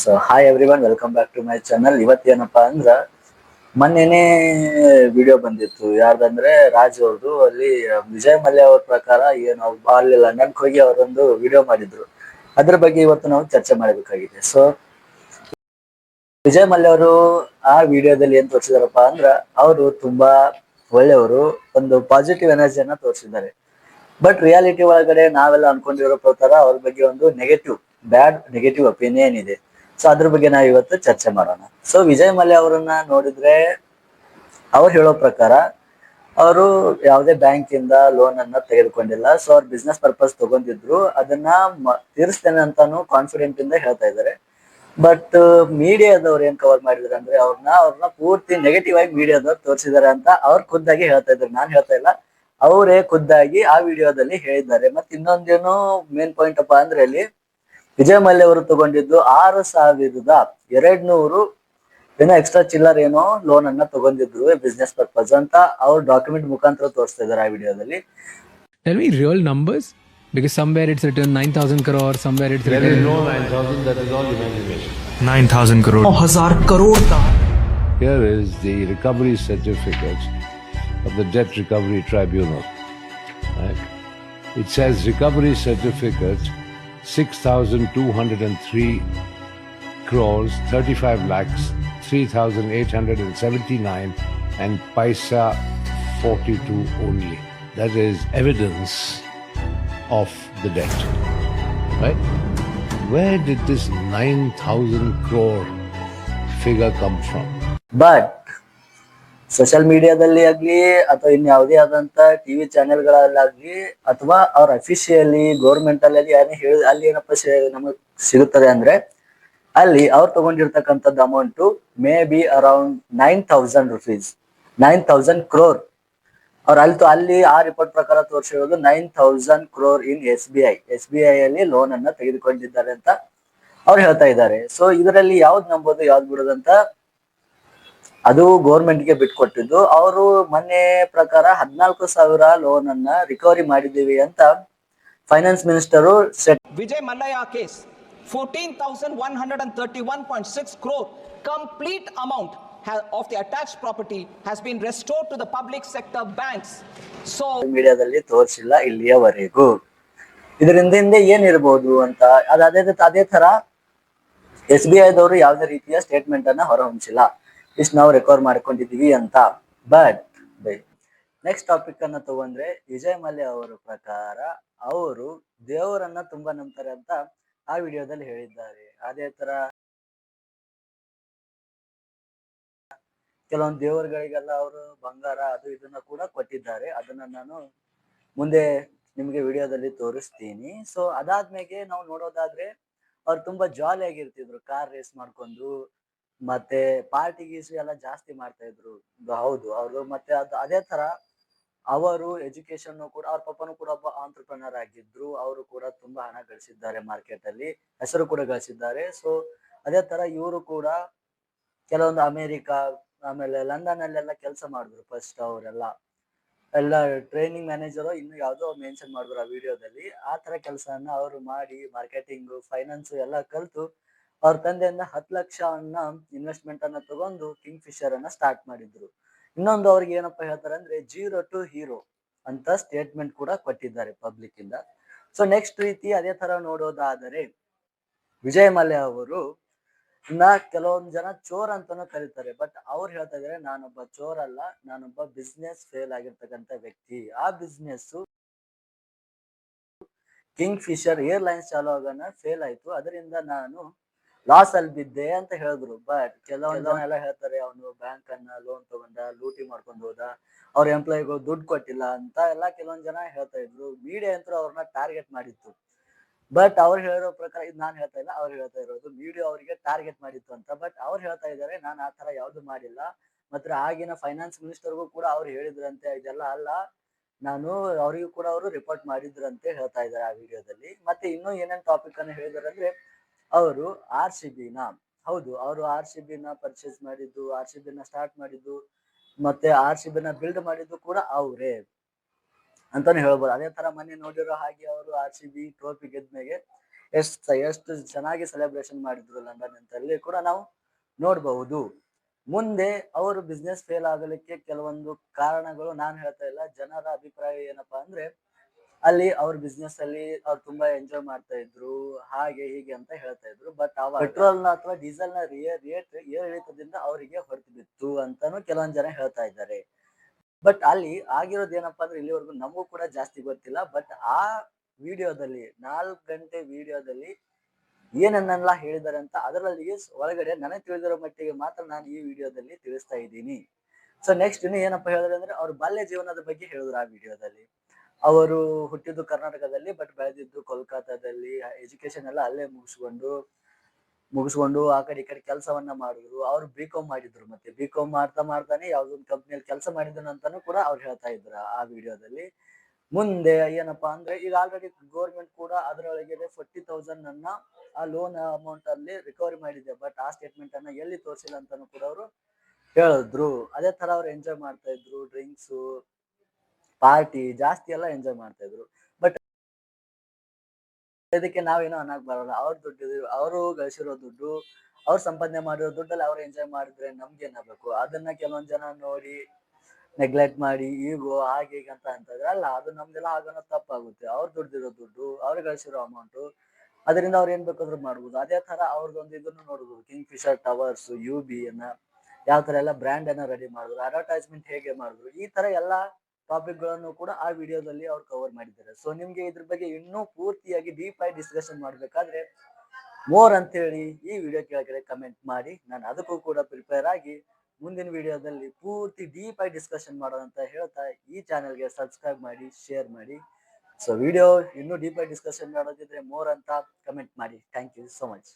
So hi everyone welcome back to my channel ಇವತ್ತೇನಪ್ಪಾ ಅಂದ್ರ, ಮೊನ್ನೆನೇ video ಬಂದಿತ್ತು. ಯಾರ್ದಂದ್ರೆ ರಾಜ್ ಅವ್ರದ್ದು ಅಲ್ಲಿ ವಿಜಯ್ ಮಲ್ಯ ಅವ್ರ ಪ್ರಕಾರ ಏನು ಅಲ್ಲಿ ಲಂಡನ್ ಹೋಗಿ ಅವರೊಂದು ವಿಡಿಯೋ ಮಾಡಿದ್ರು. ಅದ್ರ ಬಗ್ಗೆ ಇವತ್ತು ನಾವು ಚರ್ಚೆ ಮಾಡಬೇಕಾಗಿದೆ. ಸೊ ವಿಜಯ್ ಮಲ್ಯ ಅವರು ಆ ವಿಡಿಯೋದಲ್ಲಿ ಏನ್ ತೋರಿಸಿದಾರಪ್ಪ ಅಂದ್ರ, ಅವರು ತುಂಬಾ ಒಳ್ಳೆಯವರು, ಒಂದು ಪಾಸಿಟಿವ್ ಎನರ್ಜಿಯನ್ನ ತೋರಿಸಿದ್ದಾರೆ. ಬಟ್ ರಿಯಾಲಿಟಿ ಒಳಗಡೆ ನಾವೆಲ್ಲ ಅನ್ಕೊಂಡಿರೋ ಪ್ರಕಾರ ಅವ್ರ ಬಗ್ಗೆ ಒಂದು ನೆಗೆಟಿವ್ ಬ್ಯಾಡ್ ನೆಗೆಟಿವ್ ಒಪಿನಿಯನ್ ಇದೆ. ಸೊ ಅದ್ರ ಬಗ್ಗೆ ನಾವು ಇವತ್ತು ಚರ್ಚೆ ಮಾಡೋಣ. ಸೊ ವಿಜಯ್ ಮಲ್ಯ ಅವರನ್ನ ನೋಡಿದ್ರೆ ಅವ್ರು ಹೇಳೋ ಪ್ರಕಾರ ಅವರು ಯಾವುದೇ ಬ್ಯಾಂಕ್ ಇಂದ ಲೋನ್ ಅನ್ನ ತೆಗೆದುಕೊಂಡಿಲ್ಲ. ಸೊ ಅವ್ರ ಬಿಸ್ನೆಸ್ ಪರ್ಪಸ್ ತಗೊಂಡಿದ್ರು. ಅದನ್ನ ತೀರಿಸ್ತೇನೆ ಅಂತಾನು ಕಾನ್ಫಿಡೆಂಟ್ ಇಂದ ಹೇಳ್ತಾ ಇದ್ದಾರೆ. ಬಟ್ ಮೀಡಿಯಾದವ್ರು ಏನ್ ಕವರ್ ಮಾಡಿದ್ರು ಅಂದ್ರೆ ಅವ್ರನ್ನ ಅವ್ರನ್ನ ಪೂರ್ತಿ ನೆಗೆಟಿವ್ ಆಗಿ ಮೀಡಿಯಾದವ್ರು ತೋರಿಸಿದ್ದಾರೆ ಅಂತ ಅವ್ರು ಖುದ್ದಾಗಿ ಹೇಳ್ತಾ ಇದ್ರು ನಾನ್ ಹೇಳ್ತಾ ಇಲ್ಲ. ಅವರೇ ಖುದ್ದಾಗಿ ಆ ವಿಡಿಯೋದಲ್ಲಿ ಹೇಳಿದ್ದಾರೆ. ಮತ್ತೆ ಇನ್ನೊಂದೇನು ಮೇನ್ ಪಾಯಿಂಟ್ ಅಪ್ಪ ಅಂದ್ರೆ ಅಲ್ಲಿ ವಿಜಯ್ ಮಲ್ಯ ಅವರು ತಗೊಂಡಿದ್ದು ಆರು ಸಾವಿರದ ಎರಡ್ ನೂರು ಏನೋ ಎಕ್ಸ್ಟ್ರಾ ಚಿಲ್ಲರ್ ಏನೋ ಲೋನ್ ಅನ್ನ ತಗೊಂಡಿದ್ರು ಬಿಸ್ನೆಸ್ ಪರ್ಪಸ್ ಅಂತ ಅವ್ರ ಡಾಕ್ಯುಮೆಂಟ್ ಮುಖಾಂತರ ತೋರಿಸ್ತಾ ಇದಾರೆ ಆ ವಿಡಿಯೋದಲ್ಲಿ Tell me because somewhere it's written 9,000 crore, somewhere it's written. There is No 9,000, that is all imagination. 9,000 crore. Here is the recovery certificate of the Debt Recovery Tribunal. Right? It says recovery certificate 6,203 crores, 35 lakhs, 3,879 and paisa 42 only. That is evidence of the debt. Right? Where did this 9,000 crore figure come from? But social ಮೀಡಿಯಾದಲ್ಲಿ ಆಗ್ಲಿ ಅಥವಾ ಇನ್ಯಾವುದೇ ಆದಂತ TV ಚಾನೆಲ್ಗಳಲ್ಲಾಗ್ಲಿ ಅಥವಾ ಅವ್ರ officially government ಅಲ್ಲಿ ಯಾರೇ ಹೇಳಿ ಅಲ್ಲಿ ಏನಪ್ಪ ನಮಗ್ ಸಿಗುತ್ತದೆ ಅಂದ್ರೆ ಅಲ್ಲಿ ಅವ್ರು ತಗೊಂಡಿರ್ತಕ್ಕಂಥದ್ದು amount may be around nine thousand rupees nine thousand crore ಅವ್ರು ಅಲ್ಲಿ ಅಲ್ಲಿ ಆ ರಿಪೋರ್ಟ್ ಪ್ರಕಾರ ತೋರಿಸಿರೋದು nine thousand crore in S B I S B I ಅಲ್ಲಿ ಲೋನ್ ಅನ್ನ ತೆಗೆದುಕೊಂಡಿದ್ದಾರೆ ಅಂತ ಅವ್ರು ಹೇಳ್ತಾ ಇದ್ದಾರೆ. ಸೊ ಇದರಲ್ಲಿ ಯಾವ್ದು ನಂಬೋದು, ಯಾವ್ದು ಬಿಡೋದಂತ ಅದು ಗೆ ಬಿಟ್ಕೊಟ್ಟಿದ್ದು. ಅವರು ಮೊನ್ನೆ ಪ್ರಕಾರ ಹದಿನಾಲ್ಕು ಸಾವಿರ ಲೋನ್ ಅನ್ನ ರಿಕವರಿ ಮಾಡಿದ್ದೀವಿ ಅಂತ finance minister Vijay Mallya case fourteen thousand one hundred and thirty one point six crore complete amount of the attach property has been restore to the public sector banks so ಮೀಡಿಯಾದಲ್ಲಿ ತೋರಿಸಿಲ್ಲ ಇಲ್ಲಿಯವರೆಗೂ. ಇದರಿಂದ ಹಿಂದೆ ಏನಿರಬಹುದು ಅಂತ ಅದೇ ಅದೇ ತರ ಎಸ್ ಬಿ ಐ ದವರು ಯಾವುದೇ ರೀತಿಯ ಸ್ಟೇಟ್ಮೆಂಟ್ ಅನ್ನ ಹೊರಹೊಮ್ಮಿಸಿಲ್ಲ ಇಷ್ಟು ನಾವು ರೆಕಾರ್ಡ್ ಮಾಡ್ಕೊಂಡಿದೀವಿ ಅಂತ. ಬಟ್ ನೆಕ್ಸ್ಟ್ ಟಾಪಿಕ್ ಅನ್ನ ತಗೊಂಡ್ರೆ ವಿಜಯ್ ಮಲ್ಯ ಅವರ ಪ್ರಕಾರ ಅವರು ದೇವರನ್ನ ತುಂಬಾ ನಂಬ್ತಾರೆ ಅಂತ ಆ ವಿಡಿಯೋದಲ್ಲಿ ಹೇಳಿದ್ದಾರೆ. ಅದೇ ತರ ಕೆಲವೊಂದು ದೇವರುಗಳಿಗೆಲ್ಲ ಅವರು ಬಂಗಾರ ಅದು ಇದನ್ನ ಕೂಡ ಕೊಟ್ಟಿದ್ದಾರೆ. ಅದನ್ನ ನಾನು ಮುಂದೆ ನಿಮ್ಗೆ ವಿಡಿಯೋದಲ್ಲಿ ತೋರಿಸ್ತೀನಿ. ಸೊ ಅದಾದ್ಮೇಲೆ ನಾವು ನೋಡೋದಾದ್ರೆ ಅವ್ರು ತುಂಬಾ ಜಾಲಿ ಆಗಿರ್ತಿದ್ರು. ಕಾರ್ ರೇಸ್ ಮಾಡ್ಕೊಂಡು ಮತ್ತೆ ಪಾರ್ಟಿ ಗೀಸು ಎಲ್ಲ ಜಾಸ್ತಿ ಮಾಡ್ತಾ ಇದ್ರು. ಇದು ಹೌದು, ಅವರು ಮತ್ತೆ ಅದು ಅದೇ ತರ ಅವರು ಎಜುಕೇಶನ್ ಕೂಡ, ಅವ್ರ ಪಪ್ಪನು ಕೂಡ ಒಬ್ಬ ಆಂಟ್ರಪ್ರನರ್ ಆಗಿದ್ರು. ಅವರು ಕೂಡ ತುಂಬಾ ಹಣ ಗಳಿಸಿದ್ದಾರೆ ಮಾರ್ಕೆಟ್ ಅಲ್ಲಿ, ಹೆಸರು ಕೂಡ ಗಳಿಸಿದ್ದಾರೆ. ಸೊ ಅದೇ ತರ ಇವರು ಕೂಡ ಕೆಲವೊಂದು ಅಮೆರಿಕ, ಆಮೇಲೆ ಲಂಡನ್ ಅಲ್ಲೆಲ್ಲ ಕೆಲಸ ಮಾಡಿದ್ರು ಫಸ್ಟ್ ಅವರೆಲ್ಲ. ಎಲ್ಲ ಟ್ರೈನಿಂಗ್ ಮ್ಯಾನೇಜರ್ ಇನ್ನು ಯಾವುದೋ ಮೆನ್ಷನ್ ಮಾಡಿದ್ರು ಆ ವಿಡಿಯೋದಲ್ಲಿ ಆ ತರ ಕೆಲಸವನ್ನ ಅವರು ಮಾಡಿ ಮಾರ್ಕೆಟಿಂಗ್ ಫೈನಾನ್ಸ್ ಎಲ್ಲ ಕಲ್ತು ಅವ್ರ ತಂದೆಯಿಂದ ಹತ್ತು ಲಕ್ಷವನ್ನ ಇನ್ವೆಸ್ಟ್ಮೆಂಟ್ ಅನ್ನ ತಗೊಂಡು ಕಿಂಗ್ ಫಿಶರ್ ಅನ್ನ ಸ್ಟಾರ್ಟ್ ಮಾಡಿದ್ರು. ಇನ್ನೊಂದು ಅವ್ರಿಗೆ ಏನಪ್ಪಾ ಹೇಳ್ತಾರೆ ಅಂದ್ರೆ ಜೀರೋ ಟು ಹೀರೋ ಅಂತ ಸ್ಟೇಟ್ಮೆಂಟ್ ಕೂಡ ಕೊಟ್ಟಿದ್ದಾರೆ ಪಬ್ಲಿಕ್ ಇಂದ. ಸೊ ನೆಕ್ಸ್ಟ್ ರೀತಿ ಅದೇ ತರ ನೋಡೋದಾದರೆ, ವಿಜಯ್ ಮಲ್ಯ ಅವರು ನ ಕೆಲವೊಂದ್ ಜನ ಚೋರ್ ಅಂತಾನು ಕರೀತಾರೆ ಬಟ್ ಅವ್ರು ಹೇಳ್ತಾ ಇದಾರೆ, ನಾನೊಬ್ಬ ಚೋರ್ ಅಲ್ಲ, ನಾನೊಬ್ಬ ಬಿಸ್ನೆಸ್ ಫೇಲ್ ಆಗಿರ್ತಕ್ಕಂಥ ವ್ಯಕ್ತಿ. ಆ ಬಿಸ್ನೆಸ್ ಕಿಂಗ್ ಫಿಶರ್ ಏರ್ಲೈನ್ಸ್ ಚಾಲೂ ಆಗೋಣ ಫೇಲ್ ಆಯ್ತು. ಅದರಿಂದ ನಾನು ಲಾಸ್ ಅಲ್ಲಿ ಬಿದ್ದೆ ಅಂತ ಹೇಳಿದ್ರು. ಬಟ್ ಕೆಲವೊಂದ್ ಜನ ಹೇಳ್ತಾರೆ ಅವನು ಬ್ಯಾಂಕ್ ಅನ್ನ ಲೋನ್ ತಗೊಂಡ ಲೂಟಿ ಮಾಡ್ಕೊಂಡು ಹೋದ ಅವ್ರ ಎಂಪ್ಲಾಯಿಗೂ ದುಡ್ಡು ಕೊಟ್ಟಿಲ್ಲ ಅಂತ ಎಲ್ಲ ಕೆಲವೊಂದ್ ಜನ ಹೇಳ್ತಾ ಇದ್ರು. ಮೀಡಿಯಾ ಅಂತೂ ಅವ್ರನ್ನ ಟಾರ್ಗೆಟ್ ಮಾಡಿತ್ತು. ಬಟ್ ಅವ್ರು ಹೇಳಿರೋ ಪ್ರಕಾರ ಇದು ನಾನು ಹೇಳ್ತಾ ಇಲ್ಲ ಅವ್ರು ಹೇಳ್ತಾ ಇರೋದು ಮೀಡಿಯಾ ಅವರಿಗೆ ಟಾರ್ಗೆಟ್ ಮಾಡಿತ್ತು ಅಂತ. ಬಟ್ ಅವ್ರು ಹೇಳ್ತಾ ಇದ್ದಾರೆ ನಾನು ಆ ತರ ಯಾವ್ದು ಮಾಡಿಲ್ಲ. ಮತ್ತೆ ಆಗಿನ ಫೈನಾನ್ಸ್ ಮಿನಿಸ್ಟರ್ಗೂ ಕೂಡ ಅವ್ರು ಹೇಳಿದ್ರಂತೆ ಇದೆಲ್ಲ ಅಲ್ಲ. ನಾನು ಅವರಿಗೂ ಕೂಡ ಅವರು ರಿಪೋರ್ಟ್ ಮಾಡಿದ್ರಂತೆ ಹೇಳ್ತಾ ಇದ್ದಾರೆ ಆ ವಿಡಿಯೋದಲ್ಲಿ ಮತ್ತೆ ಇನ್ನೂ ಏನೇನ್ ಟಾಪಿಕ್ ಅನ್ನು ಹೇಳಿದಾರೆ ಅಂದ್ರೆ ಅವರು ಆರ್ ಸಿ ಬಿನ. ಹೌದು, ಅವರು ಆರ್ ಸಿ ಬಿನ ಪರ್ಚೇಸ್ ಮಾಡಿದ್ದು, ಆರ್ ಸಿ ಬಿನ ಸ್ಟಾರ್ಟ್ ಮಾಡಿದ್ದು, ಮತ್ತೆ ಆರ್ ಸಿ ಬಿನ ಬಿಲ್ಡ್ ಮಾಡಿದ್ದು ಕೂಡ ಅವರೇ ಅಂತಾನೆ ಹೇಳ್ಬೋದು. ಅದೇ ತರ ಮನೆ ನೋಡಿರೋ ಹಾಗೆ ಅವರು ಆರ್ ಸಿ ಬಿ ಟ್ರೋಫಿ ಗೆದ್ಮೇಲೆ ಎಷ್ಟು ಎಷ್ಟು ಚೆನ್ನಾಗಿ ಸೆಲೆಬ್ರೇಷನ್ ಮಾಡಿದ್ರು ಲಂಡನ್ ಅಂತ ಅಲ್ಲಿ ಕೂಡ ನಾವು ನೋಡಬಹುದು. ಮುಂದೆ ಅವರು ಬಿಸ್ನೆಸ್ ಫೇಲ್ ಆಗಲಿಕ್ಕೆ ಕೆಲವೊಂದು ಕಾರಣಗಳು ನಾನು ಹೇಳ್ತಾ ಇಲ್ಲ. ಜನರ ಅಭಿಪ್ರಾಯ ಏನಪ್ಪಾ ಅಂದ್ರೆ ಅಲ್ಲಿ ಅವ್ರ ಬಿಸ್ನೆಸ್ ಅಲ್ಲಿ ಅವ್ರು ತುಂಬಾ ಎಂಜಾಯ್ ಮಾಡ್ತಾ ಇದ್ರು ಹಾಗೆ ಹೀಗೆ ಅಂತ ಹೇಳ್ತಾ ಇದ್ರು. ಬಟ್ ಅವಾಗ ಪೆಟ್ರೋಲ್ನ ಅಥವಾ ಡೀಸೆಲ್ನ ರೇಟ್ ಏರಿಳಿತದಿಂದ ಅವರಿಗೆ ಹೊರತು ಬಿತ್ತು ಅಂತಾನು ಕೆಲವೊಂದ್ ಜನ ಹೇಳ್ತಾ ಇದ್ದಾರೆ. ಬಟ್ ಅಲ್ಲಿ ಆಗಿರೋದು ಏನಪ್ಪಾ ಅಂದ್ರೆ ಇಲ್ಲಿವರೆಗೂ ನಮಗೂ ಕೂಡ ಜಾಸ್ತಿ ಗೊತ್ತಿಲ್ಲ. ಬಟ್ ಆ ವಿಡಿಯೋದಲ್ಲಿ ನಾಲ್ಕು ಗಂಟೆ ವಿಡಿಯೋದಲ್ಲಿ ಏನನ್ನೆಲ್ಲ ಹೇಳಿದ್ದಾರೆ ಅಂತ ಅದರಲ್ಲಿ ಒಳಗಡೆ ನನಗೆ ತಿಳಿದಿರೋ ಮಟ್ಟಿಗೆ ಮಾತ್ರ ನಾನು ಈ ವಿಡಿಯೋದಲ್ಲಿ ತಿಳಿಸ್ತಾ ಇದ್ದೀನಿ. ಸೊ ನೆಕ್ಸ್ಟ್ ಇನ್ನು ಏನಪ್ಪಾ ಹೇಳಿದ್ರೆ ಅಂದ್ರೆ ಅವ್ರ ಬಾಲ್ಯ ಜೀವನದ ಬಗ್ಗೆ ಹೇಳಿದ್ರು ಆ ವಿಡಿಯೋದಲ್ಲಿ. ಅವರು ಹುಟ್ಟಿದ್ದು ಕರ್ನಾಟಕದಲ್ಲಿ ಬಟ್ ಬೆಳೆದಿದ್ದು ಕೋಲ್ಕತ್ತಾದಲ್ಲಿ. ಎಜುಕೇಶನ್ ಎಲ್ಲ ಅಲ್ಲೇ ಮುಗಿಸ್ಕೊಂಡು ಮುಗಿಸ್ಕೊಂಡು ಆ ಕಡೆ ಈ ಕಡೆ ಕೆಲಸವನ್ನ ಮಾಡಿದ್ರು ಅವ್ರು ಬಿ ಕಾಮ್ ಮಾಡಿದ್ರು ಮತ್ತೆ. ಬಿ ಕಾಮ್ ಮಾಡ್ತಾ ಮಾಡ್ತಾನೆ ಯಾವ್ದೊಂದು ಕಂಪ್ನಿಯಲ್ಲಿ ಕೆಲಸ ಮಾಡಿದ್ರು ಅಂತಾನು ಕೂಡ ಅವ್ರು ಹೇಳ್ತಾ ಇದ್ರು ಆ ವಿಡಿಯೋದಲ್ಲಿ ಮುಂದೆ ಏನಪ್ಪಾ ಅಂದ್ರೆ ಈಗ ಆಲ್ರೆಡಿ ಗೌರ್ಮೆಂಟ್ ಕೂಡ ಅದರೊಳಗೆ ಫೋರ್ಟಿ ತೌಸಂಡ್ ಅನ್ನ ಆ ಲೋನ್ ಅಮೌಂಟ್ ಅಲ್ಲಿ ರಿಕವರಿ ಮಾಡಿದೆ. ಬಟ್ ಆ ಸ್ಟೇಟ್ಮೆಂಟ್ ಅನ್ನ ಎಲ್ಲಿ ತೋರಿಸಿಲ್ಲ ಅಂತಾನು ಕೂಡ ಅವರು ಹೇಳಿದ್ರು. ಅದೇ ತರ ಅವ್ರು ಎಂಜಾಯ್ ಮಾಡ್ತಾ ಇದ್ರು ಡ್ರಿಂಕ್ಸ್ ಪಾರ್ಟಿ ಜಾಸ್ತಿ ಎಲ್ಲ ಎಂಜಾಯ್ ಮಾಡ್ತಾ ಇದ್ರು. ಬಟ್ ಇದಕ್ಕೆ ನಾವೇನೋ ಅನ್ನಕ್ ಬರಲ್ಲ. ಅವ್ರ ದುಡ್ಡು ಅವರು ಗಳಿಸಿರೋ ದುಡ್ಡು, ಅವ್ರು ಸಂಪಾದನೆ ಮಾಡಿರೋ ದುಡ್ಡಲ್ಲಿ ಅವ್ರು ಎಂಜಾಯ್ ಮಾಡಿದ್ರೆ ನಮ್ಗೆ ಏನಾಗಬೇಕು? ಅದನ್ನ ಕೆಲವೊಂದ್ ಜನ ನೋಡಿ ನೆಗ್ಲೆಕ್ಟ್ ಮಾಡಿ, ಈಗೋ ಹಾಗೆ ಈಗ ಅಂತ ಅಂತಂದ್ರೆ ಅಲ್ಲ, ಅದು ನಮ್ದೆಲ್ಲ ಆಗೋಣ ತಪ್ಪಾಗುತ್ತೆ. ಅವ್ರು ದುಡ್ಡಿರೋ ದುಡ್ಡು, ಅವ್ರು ಗಳಿಸಿರೋ ಅಮೌಂಟ್ ಅದರಿಂದ ಅವ್ರು ಏನ್ ಬೇಕಾದ್ರೂ ಮಾಡ್ಬೋದು. ಅದೇ ತರ ಅವ್ರದ್ದೊಂದು ಇದನ್ನು ನೋಡ್ಬೋದು. Kingfisher towers U B ಅನ್ನ, ಯಾವ ತರ ಎಲ್ಲ ಬ್ರ್ಯಾಂಡ್ ಅನ್ನ ರೆಡಿ ಮಾಡಿದ್ರು ಅಡ್ವರ್ಟೈಸ್ಮೆಂಟ್ ಹೇಗೆ ಮಾಡಿದ್ರು, ಈ ತರ ಎಲ್ಲಾ ಟಾಪಿಕ್ಗಳನ್ನು ಕೂಡ ಆ ವಿಡಿಯೋದಲ್ಲಿ ಅವ್ರು ಕವರ್ ಮಾಡಿದ್ದಾರೆ. ಸೊ ನಿಮ್ಗೆ ಇದ್ರ ಬಗ್ಗೆ ಇನ್ನೂ ಪೂರ್ತಿಯಾಗಿ ಡೀಪ್ ಆಗಿ ಡಿಸ್ಕಷನ್ ಮಾಡ್ಬೇಕಾದ್ರೆ ಮೋರ್ ಅಂತ ಹೇಳಿ ಈ ವಿಡಿಯೋ ಕೆಳಗಡೆ ಕಮೆಂಟ್ ಮಾಡಿ. ನಾನು ಅದಕ್ಕೂ ಕೂಡ ಪ್ರಿಪೇರ್ ಆಗಿ ಮುಂದಿನ ವಿಡಿಯೋದಲ್ಲಿ ಪೂರ್ತಿ ಡೀಪ್ ಆಗಿ ಡಿಸ್ಕಷನ್ ಮಾಡೋಣ ಅಂತ ಹೇಳ್ತಾ ಈ ಚಾನೆಲ್ಗೆ ಸಬ್ಸ್ಕ್ರೈಬ್ ಮಾಡಿ ಶೇರ್ ಮಾಡಿ. ಸೊ ವಿಡಿಯೋ ಇನ್ನೂ ಡೀಪ್ ಆಗಿ ಡಿಸ್ಕಷನ್ ಮಾಡೋದಿದ್ರೆ ಮೋರ್ ಅಂತ ಕಮೆಂಟ್ ಮಾಡಿ. Thank you so much